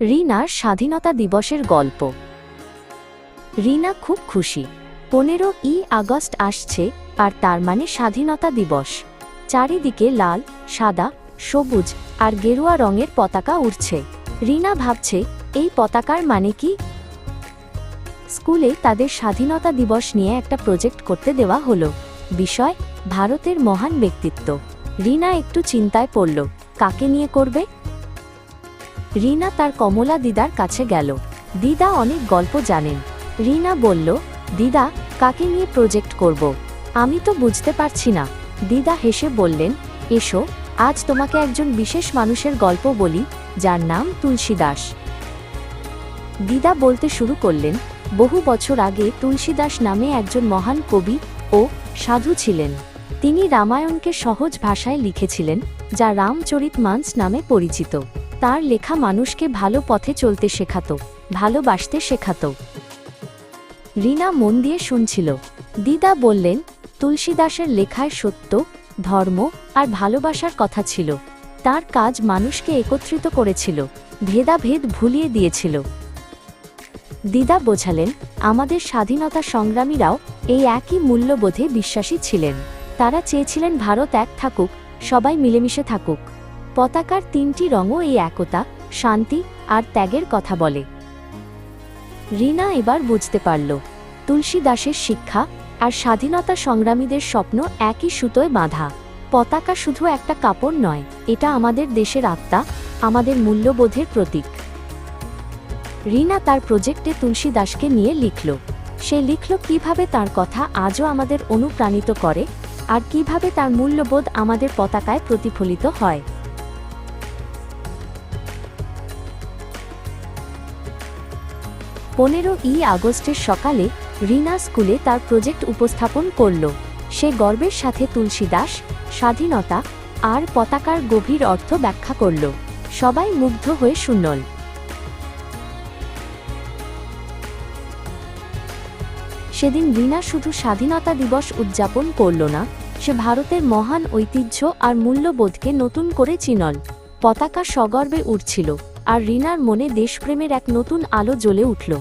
রিনার স্বাধীনতা দিবসের গল্প। রিনা খুব খুশি। পনেরো ই আগস্ট আসছে আর তার মানে স্বাধীনতা দিবস। চারিদিকে লাল, সাদা, সবুজ আর গেরুয়া রঙের পতাকা উড়ছে। রিনা ভাবছে, এই পতাকার মানে কি? স্কুলে তাদের স্বাধীনতা দিবস নিয়ে একটা প্রজেক্ট করতে দেওয়া হলো। বিষয়, ভারতের মহান ব্যক্তিত্ব। রিনা একটু চিন্তায় পড়ল, কাকে নিয়ে করবে? রিনা তার কমলা দিদার কাছে গেল। দিদা অনেক গল্প জানেন। রিনা বলল, দিদা, কাকে নিয়ে প্রজেক্ট করব? আমি তো বুঝতে পারছি না। দিদা হেসে বললেন, এসো, আজ তোমাকে একজন বিশেষ মানুষের গল্প বলি, যার নাম তুলসী দাস। দিদা বলতে শুরু করলেন, বহু বছর আগে তুলসীদাস নামে একজন মহান কবি ও সাধু ছিলেন। তিনি রামায়ণকে সহজ ভাষায় লিখেছিলেন, যা রামচরিত মানস নামে পরিচিত। তার লেখা মানুষকে ভালো পথে চলতে শেখাতো, ভালোবাসতে শেখাতো। রিনা মন দিয়ে শুনছিল। দিদা বললেন, তুলসীদাসের লেখায় সত্য, ধর্ম আর ভালোবাসার কথা ছিল। তার কাজ মানুষকে একত্রিত করেছিল, ভেদাভেদ ভুলিয়ে দিয়েছিল। দিদা বোঝালেন, আমাদের স্বাধীনতা সংগ্রামীরাও এই একই মূল্যবোধে বিশ্বাসী ছিলেন। তারা চেয়েছিলেন ভারত এক থাকুক, সবাই মিলেমিশে থাকুক। পতাকার তিনটি রঙও এই একতা, শান্তি আর ত্যাগের কথা বলে। রিনা এবার বুঝতে পারল তুলসী দাসের শিক্ষা আর স্বাধীনতা সংগ্রামীদের স্বপ্ন একই সুতোয় বাঁধা। পতাকা শুধু একটা কাপড় নয়, এটা আমাদের দেশের আত্মা, আমাদের মূল্যবোধের প্রতীক। রিনা তার প্রজেক্টে তুলসী দাসকে নিয়ে লিখল। সে লিখল কীভাবে তার কথা আজও আমাদের অনুপ্রাণিত করে আর কীভাবে তার মূল্যবোধ আমাদের পতাকায় প্রতিফলিত হয়। পনেরো ই আগস্টের সকালে রিনা স্কুলে তার প্রজেক্ট উপস্থাপন করল। সে গর্বের সাথে তুলসী দাস স্বাধীনতা আর পতাকার গভীর অর্থ ব্যাখ্যা করল। সবাই মুগ্ধ হয়ে শুনল সেদিন রিনা শুধু স্বাধীনতা দিবস উদযাপন করল না, সে ভারতের মহান ঐতিহ্য আর মূল্যবোধকে নতুন করে চিনল। পতাকা সগর্বে উঠছিল। আর রিনার মনে দেশপ্রেমের এক নতুন আলো জ্বলে উঠল।